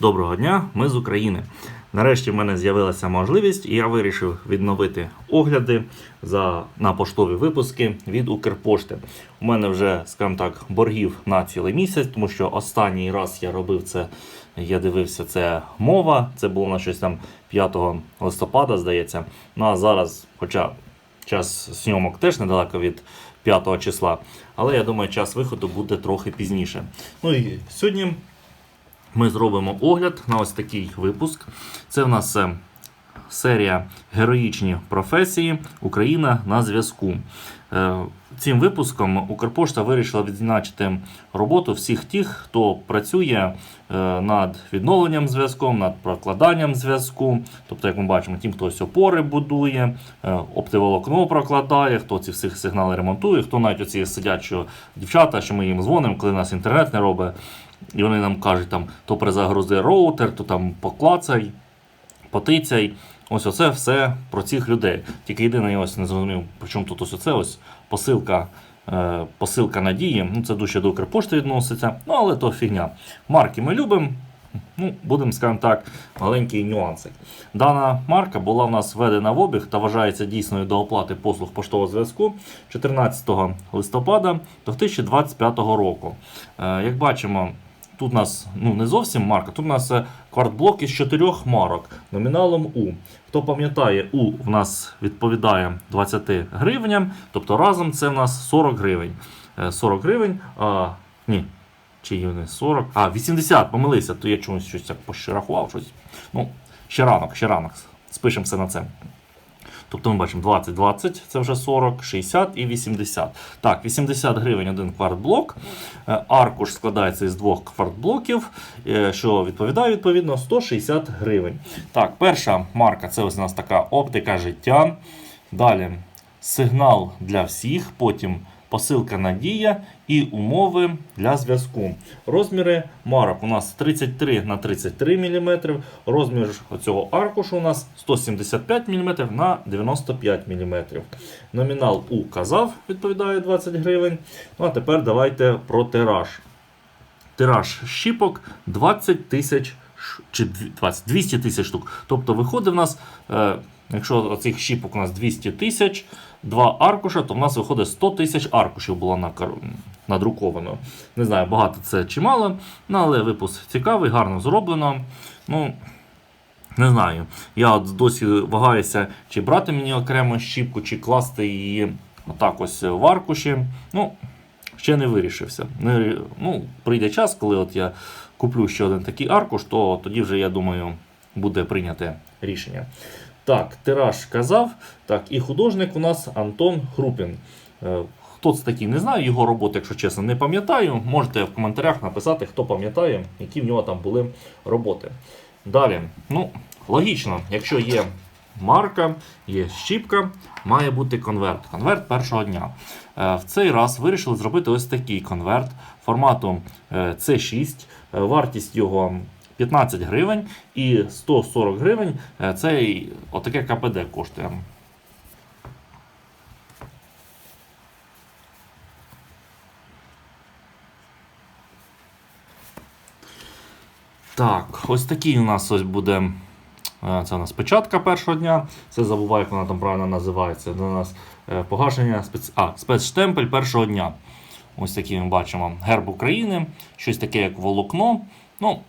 Доброго дня, ми з України. Нарешті в мене з'явилася можливість, і я вирішив відновити огляди за, на поштові випуски від Укрпошти. У мене вже, скажімо так, боргів на цілий місяць, тому що останній раз я робив це, я дивився, це мова. Це було на щось там 5 листопада, здається. Ну а зараз, хоча час зйомок теж недалеко від 5 числа, але я думаю, час виходу буде трохи пізніше. Ну і сьогодні ми зробимо огляд на ось такий випуск. Це в нас е, серія Героїчні професії Україна на зв'язку. Цим випуском Укрпошта вирішила відзначити роботу всіх тих, хто працює е, над відновленням зв'язку, над прокладанням зв'язку. Тобто, як ми бачимо, тим, хто ось опори будує, е, оптиволокно прокладає, хто ці всі сигнали ремонтує, хто навіть оці сидять, дівчата, що ми їм дзвонимо, коли нас інтернет не робить. І вони нам кажуть, там, то перезагрузи роутер, то там поклацай, потицяй. Ось оце все про цих людей. Тільки єдине, я ось не зрозумів, при чому тут ось оце ось посилка, е, посилка надії. Ну, це дуже до Укрпошти відноситься, ну але то фігня. Марки ми любимо. Ну, будемо, скажімо так, маленький нюансик. Дана марка була в нас введена в обіг та вважається дійсною до оплати послуг поштового зв'язку 14 листопада 2025 року. Е, Як бачимо, тут у нас ну, не зовсім марка, тут у нас е, квартблок із чотирьох марок номіналом У. Хто пам'ятає, У в нас відповідає 20 гривням, тобто разом це в нас 40 гривень. Е, 40 гривень, а ні, чи вони 40, а 80, помилився, то я чомусь щось так поширахував щось. Ну, ще ранок, ще ранок. Спишемося на це. Тобто ми бачимо 20, 20, це вже 40, 60 і 80. Так, 80 гривень один квартблок. Е, Аркуш складається із двох квартблоків, е, що відповідає відповідно 160 гривень. Так, перша марка це ось у нас така оптика життя. Далі сигнал для всіх, потім посилка надія і умови для зв'язку. Розміри марок у нас 33 на 33 мм, розмір цього аркушу у нас 175 мм на 95 мм. Номінал У казав, відповідає 20 гривень. Ну а тепер давайте про тираж. Тираж щіпок 20 тисяч чи 20, 200 тисяч штук. Тобто виходить в нас, е, якщо оцих щіпок у нас 200 тисяч, два аркуша, то в нас виходить 100 тисяч аркушів було надруковано. Не знаю, багато це чи мало, ну, але випуск цікавий, гарно зроблено. Ну, не знаю. Я от досі вагаюся, чи брати мені окремо щіпку, чи класти її отак ось в аркуші. Ну, ще не вирішився. Не, ну, прийде час, коли от я куплю ще один такий аркуш, то тоді вже, я думаю, буде прийняте рішення. Так, тираж казав. Так, і художник у нас Антон Хрупін. Е, Хто це такий, не знаю його роботи, якщо чесно, не пам'ятаю. Можете в коментарях написати, хто пам'ятає, які в нього там були роботи. Далі, ну, логічно, якщо є марка, є щіпка, має бути конверт. Конверт першого дня. Е, В цей раз вирішили зробити ось такий конверт формату е, C6. Е, Вартість його 15 гривень і 140 гривень е, це отаке КПД коштує. Так, ось такий у нас ось буде. е, Це у нас печатка першого дня. Це забуваю, як вона там правильно називається. Це у нас е, погашення спец... а, спецштемпель першого дня. Ось такий ми бачимо герб України, щось таке, як волокно. Ну,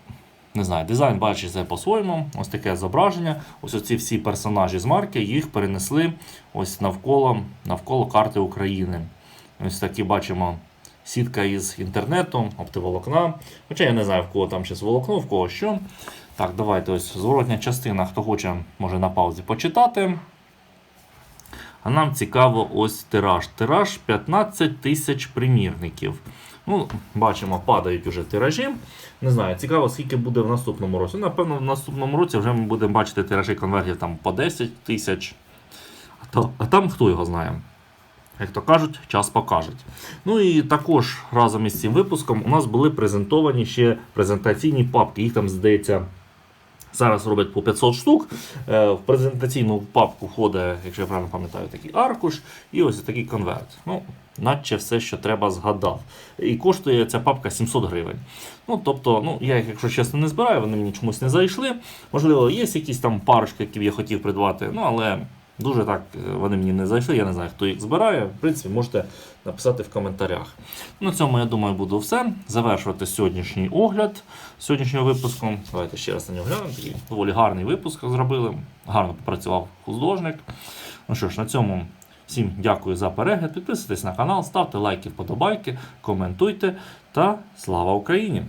не знаю, дизайн бачиться по-своєму. Ось таке зображення. Ось оці всі персонажі з марки їх перенесли ось навколо, навколо карти України. Ось такі бачимо сітка із інтернету, оптиволокна. Хоча я не знаю, в кого там щось волокно, в кого що. Так, давайте ось зворотня частина, хто хоче, може на паузі почитати. А нам цікаво ось тираж. Тираж 15 тисяч примірників. Ну, бачимо, падають уже тиражі. Не знаю, цікаво, скільки буде в наступному році. Напевно, в наступному році вже ми будемо бачити тиражі конвертів там по 10 тисяч. А, то, а там хто його знає. Як то кажуть, час покажуть. Ну і також разом із цим випуском у нас були презентовані ще презентаційні папки. Їх там, здається, зараз роблять по 500 штук. Е, В презентаційну папку входить, якщо я правильно пам'ятаю, такий аркуш і ось такий конверт. Ну, наче все, що треба, згадав. І коштує ця папка 700 гривень. Ну, тобто, ну, я їх, якщо чесно, не збираю, вони мені чомусь не зайшли. Можливо, є якісь там парочки, які б я хотів придбати, ну, але дуже так е, вони мені не зайшли. Я не знаю, хто їх збирає. В принципі, можете написати в коментарях. На цьому, я думаю, буду все. Завершувати сьогоднішній огляд сьогоднішнього випуску. Давайте ще раз на нього глянемо. Такий доволі гарний випуск зробили. Гарно попрацював художник. Ну що ж, на цьому всім дякую за перегляд. Підписуйтесь на канал, ставте лайки, вподобайки, коментуйте та слава Україні!